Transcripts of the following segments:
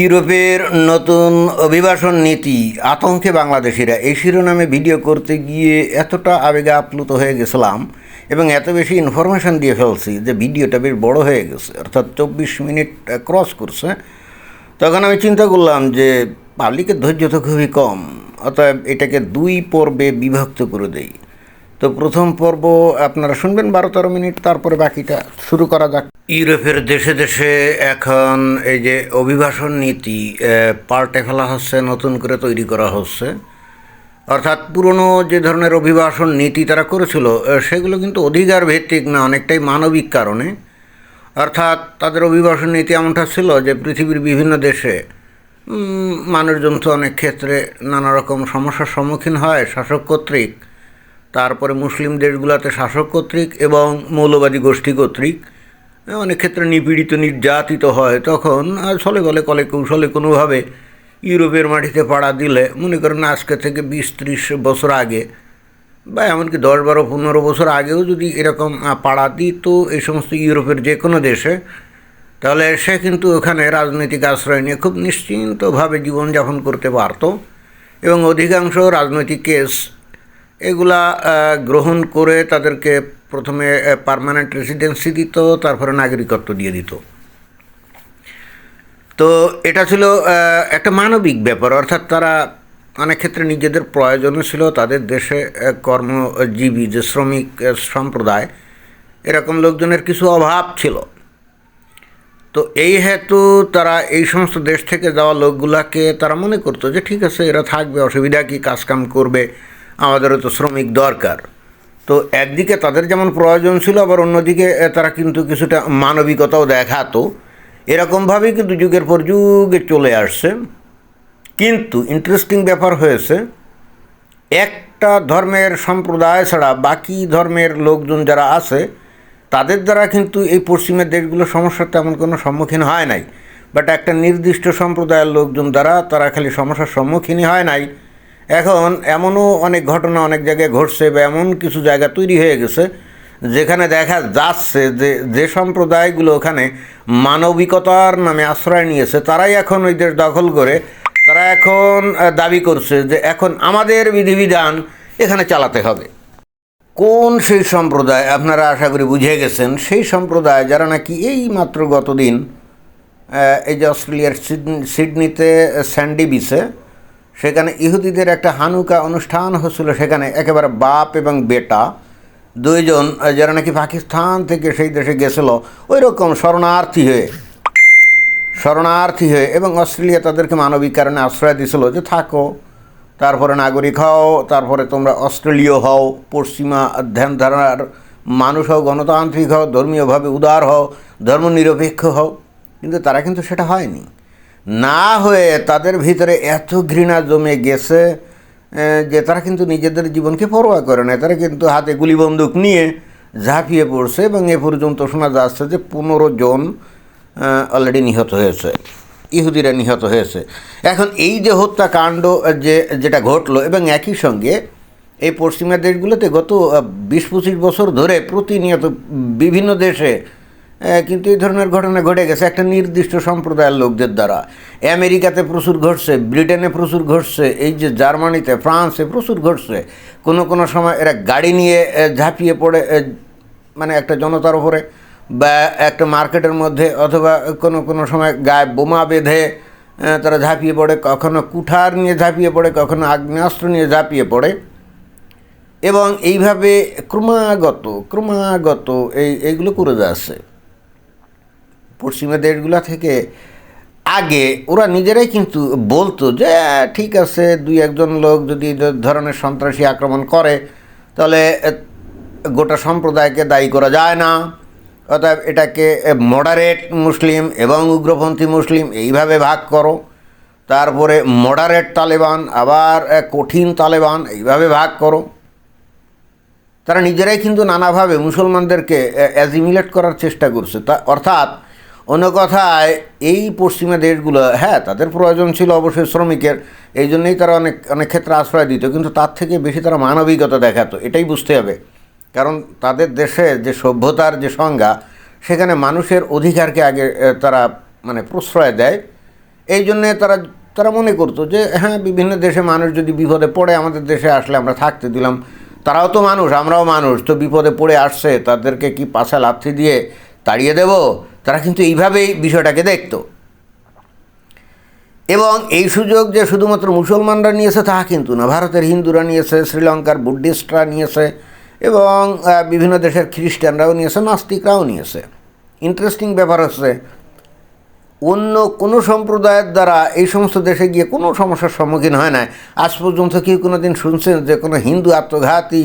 ইউরোপের নতুন অভিবাসন নীতি, আতঙ্কে বাংলাদেশিরা। এই শিরোনামে ভিডিও করতে গিয়ে এতটা আবেগে আপ্লুত হয়ে গেছিলাম এবং এত বেশি ইনফরমেশন দিয়ে ফেলছি যে ভিডিওটা বেশ বড় হয়ে গেছে। অর্থাৎ চব্বিশ মিনিট ক্রস করছে। তখন আমি চিন্তা করলাম যে পাবলিকের ধৈর্য তো খুবই কম, অতএব এটাকে দুই পর্বে বিভক্ত করে দেই। তো প্রথম পর্ব আপনারা শুনবেন বারো তেরো মিনিট, তারপরে বাকিটা শুরু করা যাক। ইউরোপের দেশে দেশে এখন এই যে অভিবাসন নীতি পাল্টে ফেলা হচ্ছে, নতুন করে তৈরি করা হচ্ছে। অর্থাৎ পুরনো যে ধরনের অভিবাসন নীতি তারা করেছিল সেগুলো কিন্তু অধিকার ভিত্তিক না, অনেকটাই মানবিক কারণে। অর্থাৎ তাদের অভিবাসন নীতি এমনটা ছিল যে পৃথিবীর বিভিন্ন দেশে মানুষজন তো অনেক ক্ষেত্রে নানা রকম সমস্যার সম্মুখীন হয়, শাসক কর্তৃক। তারপরে মুসলিম দেশগুলোতে শাসক কর্তৃক এবং মৌলবাদী গোষ্ঠী কর্তৃক। অনেক ক্ষেত্রে নিপীড়িত, নির্যাতিত হয়। তখন ছলে বলে কলে কৌশলে কোনোভাবে ইউরোপের মাটিতে পাড়া দিলে মনে করেন আজকে থেকে বিশ, ত্রিশ বছর আগে বা এমনকি দশ, বারো, পনেরো বছর আগেও যদি এরকম পাড়া দিত এই সমস্ত ইউরোপের যে কোনো দেশে, তাহলে সে কিন্তু ওখানে রাজনৈতিক আশ্রয় নিয়ে খুব নিশ্চিন্তভাবে জীবনযাপন করতে পারতো। এবং অধিকাংশ রাজনৈতিক কেস এগুলা গ্রহণ করে তাদেরকে প্রথমে পার্মানেন্ট রেসিডেন্সি দিত, তারপরে নাগরিকত্ব দিয়ে দিত। তো এটা ছিল একটা মানবিক ব্যাপার। অর্থাৎ তারা অনেক ক্ষেত্রে নিজেদের প্রয়োজনও ছিল, তাদের দেশে কর্মজীবী, যে শ্রমিক সম্প্রদায়, এরকম লোকজনের কিছু অভাব ছিল। তো এই হেতু তারা এই সমস্ত দেশ থেকে যাওয়া লোকগুলাকে তারা মনে করতো যে, ঠিক আছে, এরা থাকবে, অসুবিধা কি, কাজকাম করবে। আমাদেরও তো শ্রমিক দরকার। তো একদিকে তাদের যেমন প্রয়োজন ছিল, আবার অন্যদিকে তারা কিন্তু কিছুটা মানবিকতাও দেখাতো। এরকমভাবেই কিন্তু যুগের পর যুগে চলে আসছে। কিন্তু ইন্টারেস্টিং ব্যাপার হয়েছে, একটা ধর্মের সম্প্রদায় ছাড়া বাকি ধর্মের লোকজন যারা আছে, তাদের দ্বারা কিন্তু এই পশ্চিমের দেশগুলো সমস্যার তেমন কোনো সম্মুখীন হয় নাই। বাট একটা নির্দিষ্ট সম্প্রদায়ের লোকজন দ্বারা তারা খালি সমস্যার সম্মুখীনই হয় নাই। এখন এমনও অনেক ঘটনা অনেক জায়গায় ঘটছে বা এমন কিছু জায়গা তৈরি হয়ে গেছে যেখানে দেখা যাচ্ছে যে যে সম্প্রদায়গুলো ওখানে মানবিকতার নামে আশ্রয় নিয়েছে, তারাই এখন ওই দেশ দখল করে, তারা এখন দাবি করছে যে এখন আমাদের বিধিবিধান এখানে চালাতে হবে। কোন সেই সম্প্রদায় আপনারা আশা করি বুঝে গেছেন, সেই সম্প্রদায় যারা নাকি এই মাত্র গতদিন এই যে অস্ট্রেলিয়ার সিডনি- সিডনিতে স্যান্ডি বিচে সেখানে ইহুদিদের একটা হানুকা অনুষ্ঠান হচ্ছিল, সেখানে একেবারে বাপ এবং বেটা দুইজন যারা নাকি পাকিস্তান থেকে সেই দেশে গেছিল ওই রকম শরণার্থী হয়ে শরণার্থী হয়ে এবং অস্ট্রেলিয়া তাদেরকে মানবিক কারণে আশ্রয় দিছিল যে থাকো, তারপরে নাগরিক হও, তারপরে তোমরা অস্ট্রেলীয় হও, পশ্চিমা ধ্যান ধারণার মানুষ হও, গণতান্ত্রিক হও, ধর্মীয়ভাবে উদার হও, ধর্মনিরপেক্ষ হও। কিন্তু তারা কিন্তু সেটা হয়নি। না হয়ে তাদের ভিতরে এত ঘৃণা জমে গেছে যে তারা কিন্তু নিজেদের জীবনকে পরোয়া করে না তারা কিন্তু হাতে গুলি বন্দুক নিয়ে ঝাঁপিয়ে পড়ছে এবং এ পর্যন্ত শোনা যাচ্ছে যে পনেরো জন অলরেডি নিহত হয়েছে, ইহুদিরা নিহত হয়েছে। এখন এই যে হত্যাকাণ্ড যে, যেটা ঘটলো এবং একই সঙ্গে এই পশ্চিমা দেশগুলোতে গত বিশ পঁচিশ বছর ধরে প্রতিনিয়ত বিভিন্ন দেশে কিন্তু এই ধরনের ঘটনা ঘটে গেছে একটা নির্দিষ্ট সম্প্রদায়ের লোকদের দ্বারা। আমেরিকাতে প্রচুর ঘটছে, ব্রিটেনে প্রচুর ঘটছে, এই যে জার্মানিতে, ফ্রান্সে প্রচুর ঘটছে। কোনো কোনো সময় এরা গাড়ি নিয়ে ঝাঁপিয়ে পড়ে মানে একটা জনতার উপরে বা একটা মার্কেটের মধ্যে অথবা কোনো কোনো সময় গায়ে বোমা বেঁধে তারা ঝাঁপিয়ে পড়ে, কখনো কুঠার নিয়ে ঝাঁপিয়ে পড়ে, কখনো আগ্নেয়াস্ত্র নিয়ে ঝাঁপিয়ে পড়ে। এবং এইভাবে ক্রমাগত ক্রমাগত এই, এইগুলো করে যাচ্ছে। পশ্চিমা দেশগুলো থেকে আগে ওরা নিজেরাই কিন্তু বলতো যে ঠিক আছে, দুই একজন লোক যদি ধরনের সন্ত্রাসী আক্রমণ করে, তাহলে গোটা সম্প্রদায়কে দায়ী করা যায় না। অতএব এটাকে মডারেট মুসলিম এবং উগ্রপন্থী মুসলিম এইভাবে ভাগ করো। তারপরে মডারেট তালেবান, আবার কঠিন তালেবান এইভাবে ভাগ করো। তারা নিজেরাই কিন্তু নানাভাবে মুসলমানদেরকে অ্যাজিমিলেট করার চেষ্টা করছে। তা, অর্থাৎ অন্য কথায়, এই পশ্চিমা দেশগুলো হ্যাঁ তাদের প্রয়োজন ছিল অবশ্যই শ্রমিকের, এই জন্যই তারা অনেক অনেক ক্ষেত্রে আশ্রয় দিত, কিন্তু তার থেকে বেশি তারা মানবিকতা দেখাতো, এটাই বুঝতে হবে। কারণ তাদের দেশে যে সভ্যতার যে সংজ্ঞা, সেখানে মানুষের অধিকারকে আগে তারা মানে প্রশ্রয় দেয়। এই জন্যে তারা তারা মনে করতো যে হ্যাঁ বিভিন্ন দেশে মানুষ যদি বিপদে পড়ে, আমাদের দেশে আসলে আমরা থাকতে দিলাম। তারাও তো মানুষ, আমরাও মানুষ, তো বিপদে পড়ে আসছে, তাদেরকে কি পাশা লাথি দিয়ে তাড়িয়ে দেব? তারা কিন্তু এইভাবেই বিষয়টাকে দেখত। এবং এই সুযোগ যে শুধুমাত্র মুসলমানরা নিয়েছে, তাহা কিন্তু না। ভারতের হিন্দুরা নিয়েছে, শ্রীলঙ্কার বুদ্ধিস্টরা নিয়েছে, এবং বিভিন্ন দেশের খ্রিস্টানরাও নিয়েছে, নাস্তিকরাও নিয়েছে। ইন্টারেস্টিং ব্যাপার হচ্ছে, অন্য কোনো সম্প্রদায়ের দ্বারা এই সমস্ত দেশে গিয়ে কোনো সমস্যার সম্মুখীন হয় না আজ পর্যন্ত কেউ কোনো দিন শুনছেন যে কোনো হিন্দু আত্মঘাতী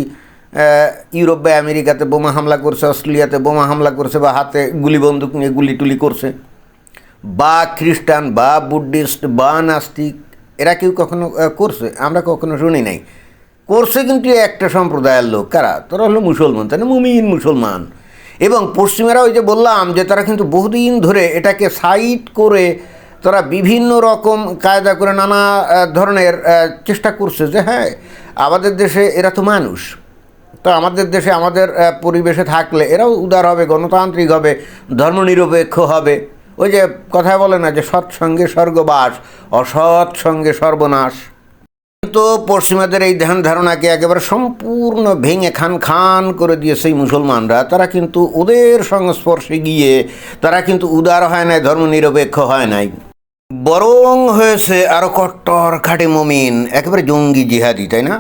ইউরোপ বা আমেরিকাতে বোমা হামলা করছে, অস্ট্রেলিয়াতে বোমা হামলা করছে বা হাতে গুলি বন্দুক নিয়ে গুলি টুলি করছে। বা খ্রিস্টান, বা বুদ্ধিস্ট, বা নাস্তিক, এরা কেউ কখনো করছে? আমরা কখনো শুনি নাই। করছে কিন্তু একটা সম্প্রদায়ের লোক। কারা? তারা হলো মুসলমান না মুমিন মুসলমান। এবং পশ্চিমেরা ওই যে বললাম যে তারা কিন্তু বহুদিন ধরে এটাকে সাইড করে তারা বিভিন্ন রকম কায়দা করে নানা ধরনের চেষ্টা করছে যে হ্যাঁ আমাদের দেশে এরা তো মানুষ। তো আমাদের দেশে আমাদের পরিবেশে থাকলে এরাও উদার হবে, গণতান্ত্রিক হবে, ধর্মনিরপেক্ষ হবে। ওই যে কথায় বলে না যে সৎসঙ্গে স্বর্গবাস, অসৎ সঙ্গে সর্বনাশ। তো পশ্চিমাদের এই ধ্যান ধারণাকে একেবারে সম্পূর্ণ ভেঙে খান খান করে দিয়েছে এই মুসলমানরা। তারা কিন্তু ওদের সংস্পর্শে গিয়ে, তারা কিন্তু উদার হয় নাই, ধর্মনিরপেক্ষ হয় নাই। বরং হয়েছে আরও কট্টর খাটে মমিন, একেবারে জঙ্গি জিহাদি, তাই না?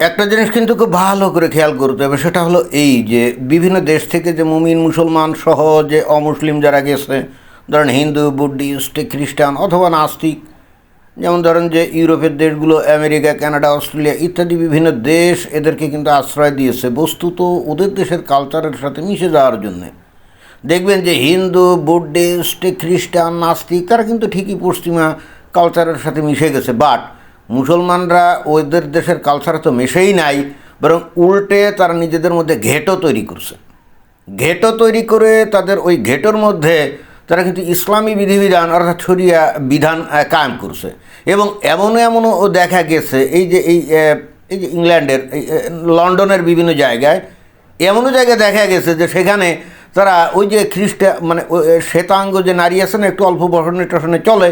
একটা জিনিস কিন্তু খুব ভালো করে খেয়াল করতে হবে, সেটা হলো এই যে বিভিন্ন দেশ থেকে যে মুমিন মুসলমান সহ যে অমুসলিম যারা গেছে, ধরেন হিন্দু, বুদ্ধিস্ট, খ্রিস্টান অথবা নাস্তিক, যেমন ধরেন যে ইউরোপের দেশগুলো, আমেরিকা, কানাডা, অস্ট্রেলিয়া ইত্যাদি বিভিন্ন দেশ এদেরকে কিন্তু আশ্রয় দিয়েছে, বস্তুত ওদের দেশের কালচারের সাথে মিশে যাওয়ার জন্যে। দেখবেন যে হিন্দু, বুদ্ধিস্ট, খ্রিস্টান, নাস্তিক, তারা কিন্তু ঠিকই পশ্চিমা কালচারের সাথে মিশে গেছে বাট মুসলমানরা ওদের দেশের কালচারে তো মেশেই নাই, বরং উল্টে তারা নিজেদের মধ্যে ঘেটো তৈরি করছে। ঘেটো তৈরি করে তাদের ওই ঘেটোর মধ্যে তারা কিন্তু ইসলামী বিধিবিধান অর্থাৎ ছড়িয়া বিধান কায়েম করছে। এবং এমনও এমনও দেখা গেছে, এই যে এই এই যে ইংল্যান্ডের লন্ডনের বিভিন্ন জায়গায় এমনও জায়গায় দেখা গেছে যে সেখানে তারা ওই যে খ্রিস্টা মানে শ্বেতাঙ্গ যে নারী আছে না, একটু অল্প বসনে টসনে চলে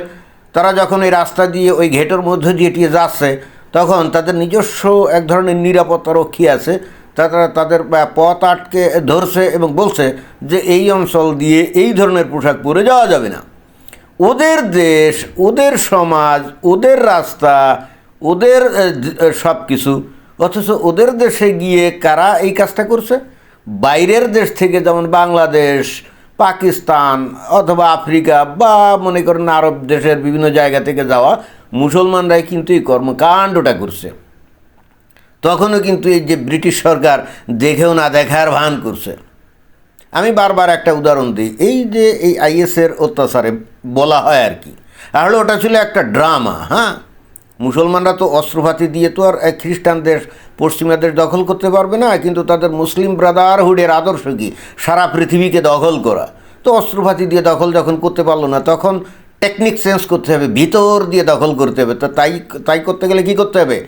তারা যখন এই রাস্তা দিয়ে, ওই ঘেটোর মধ্যে দিয়ে টিয়ে যাচ্ছে, তখন তাদের নিজস্ব এক ধরনের নিরাপত্তা রক্ষী আছে। তারা তাদের পথ আটকে ধরছে এবং বলছে যে এই অঞ্চল দিয়ে এই ধরনের পোশাক পরে যাওয়া যাবে না। ওদের দেশ, ওদের সমাজ, ওদের রাস্তা, ওদের সব কিছু অথচ ওদের দেশে গিয়ে কারা এই কাজটা করছে? বাইরের দেশ থেকে যেমন বাংলাদেশ পাকিস্তান অথবা আফ্রিকা বা মনে করেন আরব দেশের বিভিন্ন জায়গা থেকে যাওয়া মুসলমানরাই কিন্তু এই কর্মকাণ্ডটা করছে। তখনও কিন্তু এই যে ব্রিটিশ সরকার দেখেও না দেখার ভান করছে। আমি বারবার একটা উদাহরণ দিই, এই যে এই আইএসের অত্যাচারে বলা হয় আর কি, তাহলে ওটা ছিল একটা ড্রামা হ্যাঁ? মুসলমানরা তো অস্ত্রপাতি দিয়ে তো আর এক খ্রিস্টান দেশ পশ্চিমা দেশ দখল করতে পারবে না, কিন্তু তাদের মুসলিম ব্রাদারহুডের আদর্শ কি? সারা পৃথিবীকে দখল করা। তো অস্ত্রপাতি দিয়ে দখল যখন করতে পারল না, তখন টেকনিক চেঞ্জ করতে হবে, ভিতর দিয়ে দখল করতে হবে। তো তাই তাই করতে গেলে কি করতে হবে?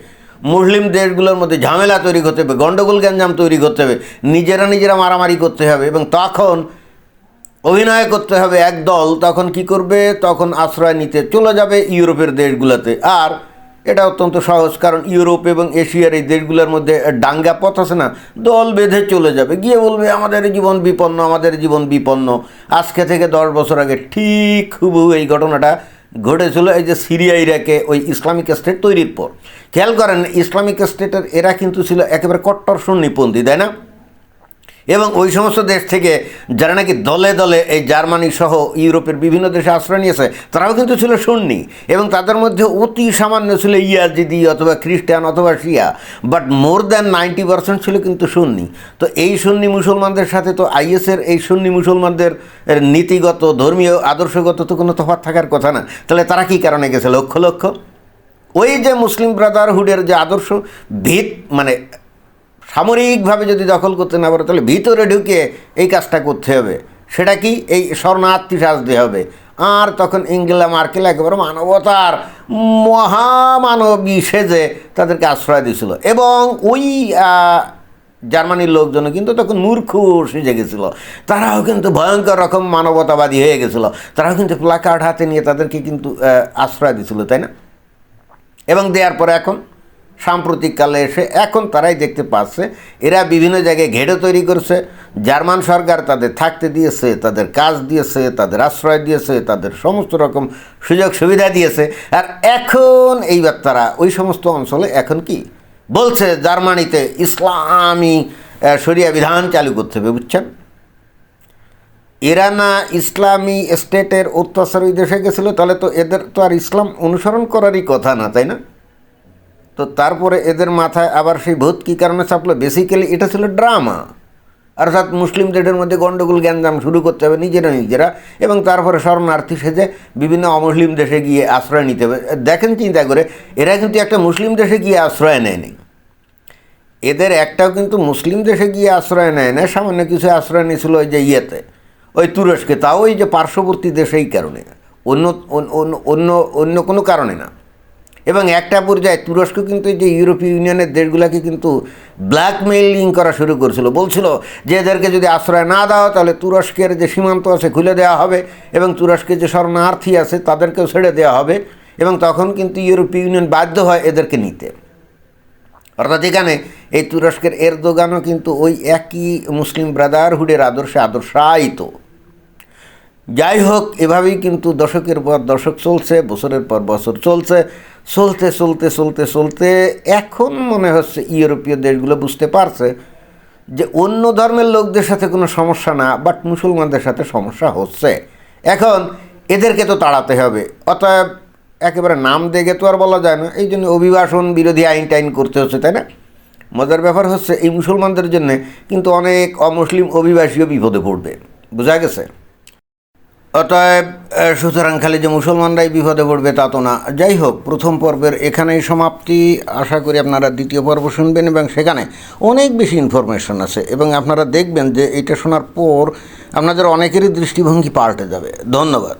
মুসলিম দেশগুলোর মধ্যে ঝামেলা তৈরি করতে হবে গণ্ডগোল গ্যাঞ্জাম তৈরি করতে হবে, নিজেরা নিজেরা মারামারি করতে হবে এবং তখন অভিনয় করতে হবে এক দল, তখন কি করবে? তখন আশ্রয় নিতে চলে যাবে ইউরোপের দেশগুলোতে। আর এটা অত্যন্ত সহজ, কারণ ইউরোপ এবং এশিয়ার এই দেশগুলোর মধ্যে ডাঙ্গা পথ আছে না, দল বেঁধে চলে যাবে। গিয়ে বলবে, আমাদের জীবন বিপন্ন, আমাদের জীবন বিপন্ন। আজকে থেকে দশ বছর আগে ঠিক হুবহু এই ঘটনাটা ঘটেছিল, এই যে সিরিয়া, ইরাকে ওই ইসলামিক স্টেট তৈরির পর। খেয়াল করেন, ইসলামিক স্টেটের এরা কিন্তু ছিল একেবারে কট্টর সুন্নিপন্থী তাই না? এবং ওই সমস্ত দেশ থেকে যারা নাকি দলে দলে এই জার্মানি সহ ইউরোপের বিভিন্ন দেশে আশ্রয় নিয়েছে, তারাও কিন্তু ছিল সুন্নি এবং তাদের মধ্যে অতি সামান্য ছিল ইয়াজিদি অথবা খ্রিস্টান অথবা শিয়া but more than ninety percent ছিল কিন্তু সুন্নি। তো এই সুন্নি মুসলমানদের সাথে তো আইএসের এই সুন্নি মুসলমানদের নীতিগত, ধর্মীয়, আদর্শগত তো কোনো তফাৎ থাকার কথা না। তাহলে তারা কী কারণে গেছে? লক্ষ লক্ষ? ওই যে মুসলিম ব্রাদারহুডের যে আদর্শ ভিত মানে সামরিকভাবে যদি দখল করতে না পারে, তাহলে ভিতরে ঢুকে এই কাজটা করতে হবে। সেটা কি? এই শরণার্থী সাজতে হবে। আর তখন ইংলা মার্কেল একেবারে মানবতার মহামানবী সেজে তাদেরকে আশ্রয় দিয়েছিল। এবং ওই জার্মানির লোকজন কিন্তু তখন মূর্খ সেজে গেছিল। তারাও কিন্তু ভয়ঙ্কর রকম মানবতাবাদী হয়ে গেছিল। তারাও কিন্তু প্লাকার্ড হাতে নিয়ে তাদেরকে কিন্তু আশ্রয় দিছিল তাই না? এবং দেওয়ার পরে এখন? সাম্প্রতিককালে এসে এখন তারাই দেখতে পাচ্ছে। এরা বিভিন্ন জায়গায় ঘেড়ে তৈরি করছে। জার্মান সরকার তাদের থাকতে দিয়েছে, তাদের কাজ দিয়েছে, তাদের আশ্রয় দিয়েছে, তাদের সমস্ত রকম সুযোগ সুবিধা দিয়েছে। আর এখন এইবার তারা ওই সমস্ত অঞ্চলে এখন কি? বলছে জার্মানিতে ইসলামী শরিয়া বিধান চালু করতে হবে, বুঝছেন? এরা না ইসলামী স্টেটের অত্যাচার ওই দেশে গেছিল, তাহলে তো এদের তো আর ইসলাম অনুসরণ করারই কথা না, তাই না? তো তারপরে এদের মাথায় আবার সেই ভূত কী কারণে চাপলো বেসিক্যালি এটা ছিল ড্রামা। অর্থাৎ মুসলিমদের মধ্যে গণ্ডগোল জ্ঞানজাম শুরু করতে হবে নিজেরা নিজেরা এবং তারপরে শরণার্থী সেজে বিভিন্ন অমুসলিম দেশে গিয়ে আশ্রয় নিতে হবে। দেখেন চিন্তা করে, এরা কিন্তু একটা মুসলিম দেশে গিয়ে আশ্রয় নেয়নি। এদের একটাও কিন্তু মুসলিম দেশে গিয়ে আশ্রয় নেয় না, সামান্য কিছু আশ্রয় নিয়েছিল ওই যে ইয়েতে, ওই তুরস্কে। তাও ওই যে পার্শ্ববর্তী দেশেই কারণে। অন্য অন্য অন্য কোনো কারণে না। এবং একটা পর্যায়ে তুরস্ক কিন্তু যে ইউরোপীয় ইউনিয়নের দেশগুলোকে কিন্তু ব্ল্যাকমেইলিং করা শুরু করেছিল। বলছিল যে এদেরকে যদি আশ্রয় না দাও, তাহলে তুরস্কের যে সীমান্ত আছে খুলে দেওয়া হবে এবং তুরস্কের যে শরণার্থী আছে তাদেরকেও ছেড়ে দেওয়া হবে এবং তখন কিন্তু ইউরোপীয় ইউনিয়ন বাধ্য হয় এদেরকে নিতে। অর্থাৎ এখানে এই তুরস্কের এরদোগানও কিন্তু ওই একই মুসলিম ব্রাদারহুডের আদর্শে আদর্শায়িত। যাই হোক, এভাবেই কিন্তু দশকের পর দশক চলছে, বছরের পর বছর চলছে। চলতে চলতে চলতে চলতে এখন মনে হচ্ছে ইউরোপীয় দেশগুলো বুঝতে পারছে যে অন্য ধর্মের লোকদের সাথে কোনো সমস্যা না বাট মুসলমানদের সাথে সমস্যা হচ্ছে। এখন এদেরকে তো তাড়াতে হবে, অতএব একেবারে নাম দেখে তো আর বলা যায় না, এই জন্য অভিবাসন বিরোধী আইন টাইন করতে হচ্ছে, তাই না? মজার ব্যাপার হচ্ছে এই মুসলমানদের জন্য কিন্তু অনেক অমুসলিম অভিবাসীও বিপদে পড়বে, বোঝা গেছে? অতএব সুতরাং খালি যে মুসলমানরাই বিপদে পড়বে তা তো না। যাই হোক, প্রথম পর্বের এখানেই সমাপ্তি। আশা করি আপনারা দ্বিতীয় পর্ব শুনবেন এবং সেখানে অনেক বেশি ইনফরমেশন আছে এবং আপনারা দেখবেন যে এটা শোনার পর আপনাদের অনেকেরই দৃষ্টিভঙ্গি পাল্টে যাবে। ধন্যবাদ।